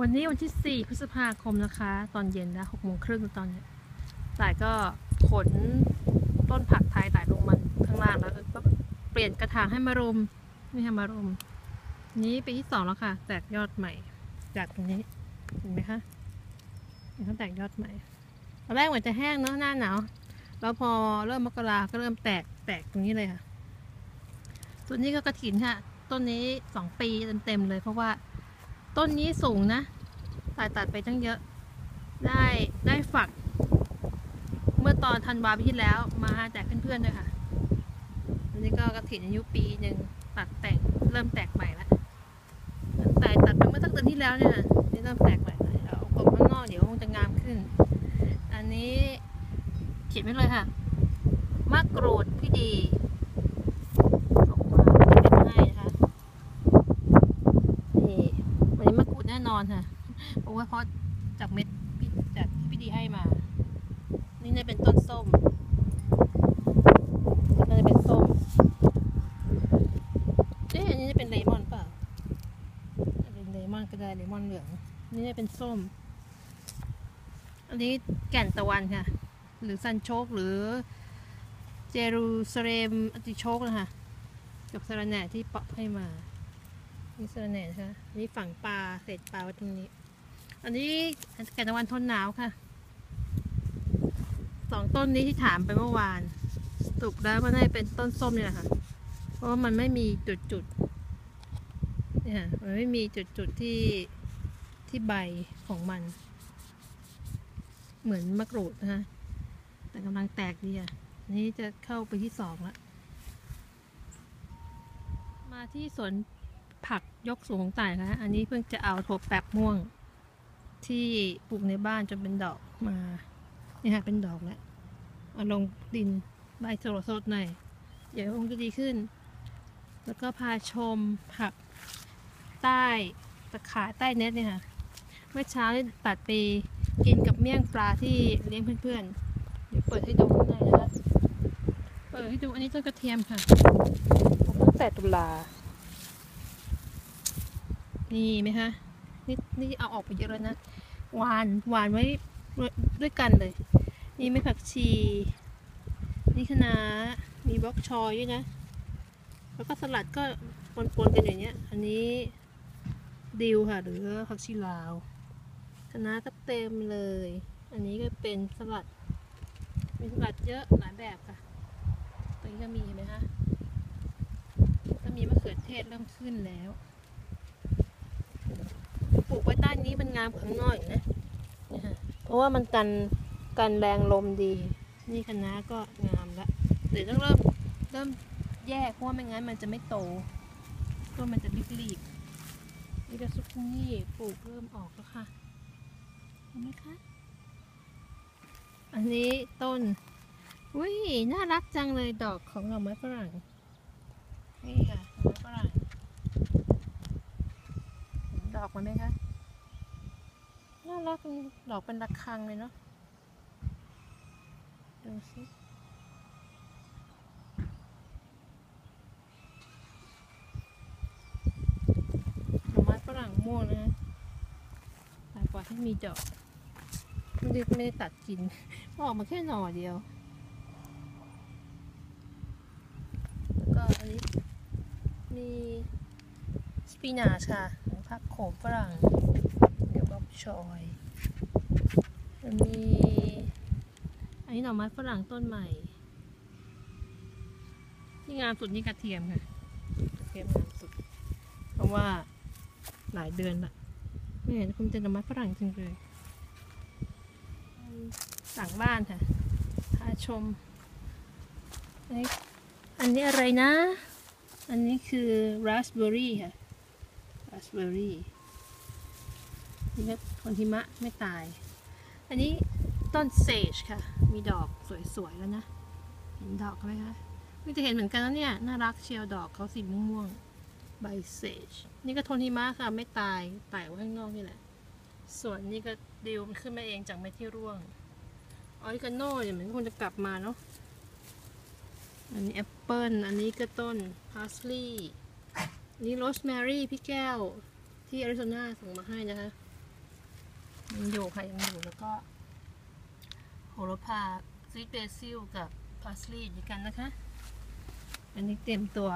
วันนี้วันที่ 4 พฤษภาคมนะคะ ตอนเย็นนะ6โมงครึ่งตอนนี้ต่ายก็ขนต้นผักไทยต่ายลงมาข้างล่างแล้วก็เปลี่ยนกระถางให้มารุมนี่ค่ะมารุม นี้ปีที่สองแล้วค่ะ แตกยอดใหม่ จากตรงนี้เห็นไหมคะเห็นเขาแตกยอดใหม่ตอนแรกเหมือนจะแห้งเนาะหน้าหนาวแล้วพอเริ่มมกราก็เริ่มแตกแตกตรงนี้เลยค่ะส่วนนี้ก็กระถินค่ะ ต้นนี้สองปีเต็มๆเลยเพราะว่า ต้นนี้สูงนะตัดตัดไปตั้งเยอะ ได้ได้ฝัก เมื่อตอนธันวาปีที่แล้วมาแจกเพื่อนๆด้วยค่ะอันนี้ก็กระถิ่นอายุปีหนึ่งตัดแต่งเริ่มแตกใหม่แล้วแต่ตัดไปเมื่อตั้งเดือนที่แล้วเนี่ยค่ะนี่เริ่มแตกใหม่แล้วเอาออกข้างนอกเดี๋ยวคงจะงามขึ้น อันนี้เขียนไว้เลยค่ะมะกรูดพี่ดีส่งมาเป็นให้นะคะ นี่วันนี้มะกรูดแน่น อนค่ะเพราะว่าเพราะจากเม็ดจากที่พี่ดีให้มา นี่เนี่ยเป็นต้นส้มน่าจะเป็นส้มเอ๊ะอันนี้จะเป็นเลมอนเปล่าเป็นเลมอนก็ได้เลมอนเหลืองนี่เนี่ยเป็นส้ม อันนี้แก่นตะวันค่ะ หรือซันโชกหรือเจรูซาเลมอติโชกนะคะกับสาระแหน่ที่ปะให้มา นี่สาระแหน่นะคะนี่ฝั่งปลาเศษปลาไว้ตรงนี้ อันนี้แก่นตะวันทนหนาวค่ะ สองต้นนี้ที่ถามไปเมื่อวานสรุปแล้วมันได้เป็นต้นส้มเนี่ยแหละค่ะ เพราะว่ามันไม่มีจุดจุดเนี่ยมันไม่มีจุดจุดที่ที่ใบของมัน เหมือนมะกรูดนะคะแต่กำลังแตกดีอะนี้จะเข้าไปที่สองล้วมาที่สวน ผักยกสูงของต่ายค่ะอันนี้เพิ่งจะเอาถั่วแปบม่วง ที่ปลูกในบ้านจนเป็นดอกมาเนี่ยค่ะเป็นดอกแล้วเอาลงดินใบสดๆหน่อยเดี๋ยวคงจะดีขึ้น แล้วก็พาชมผักใต้ตะขาใต้เน็ตเนี่ยค่ะ เมื่อเช้านี่ตัดไปกินกับเมี่ยงปลาที่เลี้ยงเพื่อนๆ เดี๋ยวเปิดให้ดูข้างในนะคะ เปิดให้ดูอันนี้ต้นกระเทียมค่ะตั้งแต่ตุลา นี่ไหมคะนี่นี่เอาออกไปเยอะแล้วนะหวานหวานไว้ด้วยกันเลย นี่ไม่ผักชี นี่คะน้ามีบล็อกชอยด้วยนะ แล้วก็สลัดก็ปนๆกันอย่างเนี้ย อันนี้ดิวค่ะ หรือผักชีลาวคะน้าก็เต็มเลย อันนี้ก็เป็นสลัด มีสลัดเยอะหลายแบบค่ะ ตรงนี้ก็มีเห็นไหมคะก็มีมะเขือเทศเริ่มขึ้นแล้ว ลูกไว้ใต้นี้มันงามข้างนอกอยู่นะเนี่ยค่ะเพราะว่ามันกันกันแรงลมดี นี่คะน้าก็งามแล้วเดี๋ยวต้องเริ่มเริ่มแยกเพราะว่าไม่งั้นมันจะไม่โตต้นมันจะรีบๆนี่ก็ซุกนี่ปลูกเริ่มออกแล้วค่ะเห็นไหมคะ อันนี้ต้นอุ้ยน่ารักจังเลยดอกของดอกไม้ฝรั่งนี่ค่ะดอกไม้ฝรั่งเห็นดอกมันไหมคะน่า รักดอกเป็นระฆังเลยเนาะดูสิดอกไม้ฝรั่งม่วงนะฮะปล่อยปล่อยให้มีดอกไม่ได้ไม่ได้ตัดกินออกมาแค่หน่อเดียว แล้วก็อันนี้มีสปินาชค่ะของผักโขมฝรั่ง ชอยมันมี อันนี้หน่อไม้ฝรั่งต้นใหม่ที่งามสุดนี่กระเทียมค่ะ กระเทียมงามสุด เพราะว่าหลายเดือนละไม่เห็นคุณจะหน่อไม้ฝรั่งจริงเลยหลังบ้านค่ะพาชม อันนี้อันนี้อะไรนะ อันนี้คือราสเบอร์รี่ค่ะราสเบอร์รี่นี่ก็ คนหิมะไม่ตาย อันนี้ต้นเซจค่ะ มีดอกสวยๆแล้วนะ เห็นดอกไหมคะไม่จะเห็นเหมือนกันแล้วเนี่ย น่ารักเชียวดอกเขาสีม่วงๆใบเซจนี่ก็ทนหิมะค่ะ ไม่ตายตายไว้ข้างนอกนี่แหละ ส่วนนี้ก็ดิวมันขึ้นมาเองจากเม็ดที่ร่วงออริกาโน่เนี่ยมันคงจะกลับมาเนาะอันนี้แอปเปิลอันนี้ก็ต้นพาสลีย์นนี้โรสแมรี่พี่แก้วที่อาริโซนาส่งมาให้นะคะ ยังอยู่ค่ะยังอยู่แล้วก็โหระพาซีเบซิลกับพาสลีย์อยู่กันนะคะ อันนี้เตรียมตัว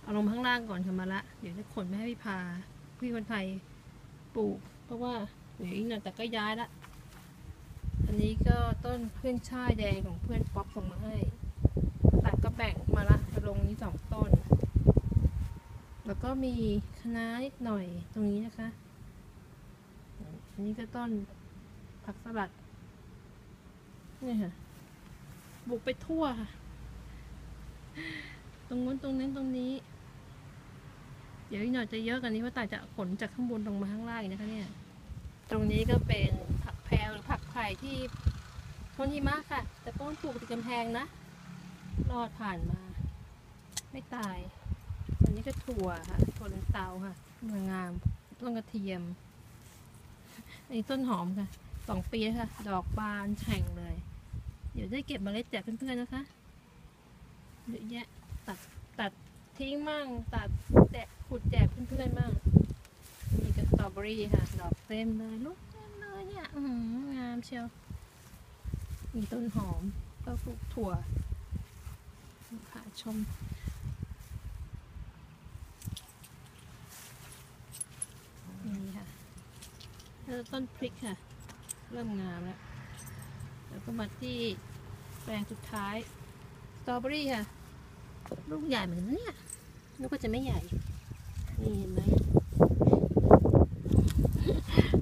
เอาลงข้างล่างก่อนค่ะมาละ เดี๋ยวจะขนไม่ให้พี่พา พี่คนไทยปลูก เพราะว่าเดี๋ยวอีกหน่อยแต่ก็ย้ายละ อันนี้ก็ต้นเพื่อนช่ายแดงของเพื่อนป๊อปส่งมาให้แต่ก็แบ่งมาละไปลงนี้สองต้น แล้วก็มีคะน้านิดหน่อยตรงนี้นะคะ อันนี้ก็ต้นผักสลัด นี่ค่ะ บุกไปทั่วค่ะ ตรงนู้นตรงนั้นตรงนี้ เดี๋ยวอีกหน่อยจะเยอะกว่านี้เพราะต่าจะขนจากข้างบนลงมาข้างล่างนะคะเนี่ย ตรงนี้ก็เป็นผักแพรวหรือผักไผ่ที่ทนหิมะค่ะ แต่ต้นปลูกติดกำแพงนะ รอดผ่านมา ไม่ตาย อันนี้ก็ถั่วค่ะถั่วลันเตาค่ะงามต้นกระเทียม นนี้ต้นหอมค่ะสองปีค่ะ ดอกบานแฉ่งเลย เดี๋ยวได้เก็บเมล็ดแจกเพื่อนๆนะคะเยอะแยะตัดตัดทิ้งมั่งตัดแจกขุดแจกเพื่อนๆมั่งมีกระสตรอเบอรี่ค่ะ ดอกเต็มเลยลูกเต็มเลยเนี่ยอือหืองามเชียวมีต้นหอมก็ปลูกถั่วผาชม นี่ค่ะ แล้วต้นพริกค่ะ เริ่มงามแล้ว แล้วก็มาที่แปลงสุดท้าย สตรอเบอรี่ค่ะ ลูกใหญ่เหมือนกันนเนี่ยนึกว่าจะไม่ใหญ่ นี่เห็นไหม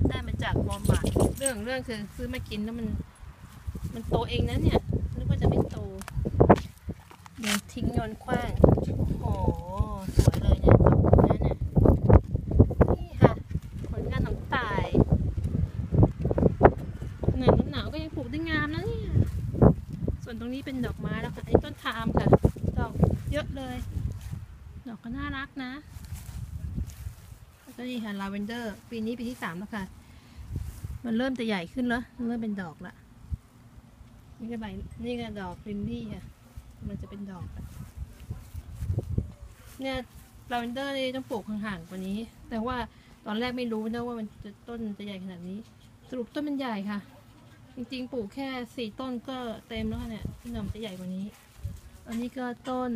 ได้มาจากวอลมาร์ทเรื่องของเรื่องคือซื้อมากินแล้วมัน มันโตเองนะเนี่ย นึกว่าจะไม่โตโยนทิ้งโยนขว้าง โอ้โห สวยเลยเนี่ยดอกนั้นน่ะ นี่ค่ะ ผลงานของตายเหนือหนาวก็ยังปลูกได้งามนะเนี่ย ส่วนตรงนี้ เป็นดอกไม้แล้วค่ะไอ้ต้นทามค่ะดอกเยอะเลย ดอกก็น่ารักนะก็นี่ค่ะลาเวนเดอร์ ปีนี้ปีที่สามแล้วค่ะ มันเริ่มจะใหญ่ขึ้นแล้วเริ่มเป็นดอกละนี่ก็ใบนี่ก็ดอกลินลี่ค่ะ มันจะเป็นดอก เนี่ยลาเวนเดอร์นี่ต้องปลูกห่างๆกว่านี้ แต่ว่าตอนแรกไม่รู้นะว่ามันจะต้นจะใหญ่ขนาดนี้ สรุปต้นมันใหญ่ค่ะ จริงๆ ปลูกแค่สี่ต้นก็เต็มแล้วค่ะเนี่ยที่นำจะใหญ่กว่านี้ อันนี้ก็ต้น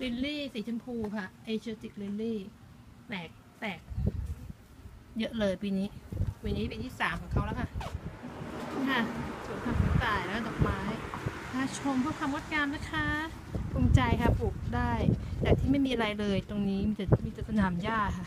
ลิลลี่สีชมพูค่ะเอเชียติกลิลลี่แตกแตก เยอะเลยปีนี้ปีนี้ปีที่สามของเขาแล้วค่ะนี่ค่ะสวนผักสวนตายแล้วดอกไม้ชมเพื่อความงดงามนะคะภูมิใจค่ะปลูกได้ แต่ที่ไม่มีอะไรเลยตรงนี้มีแต่มีแต่สนามหญ้าค่ะ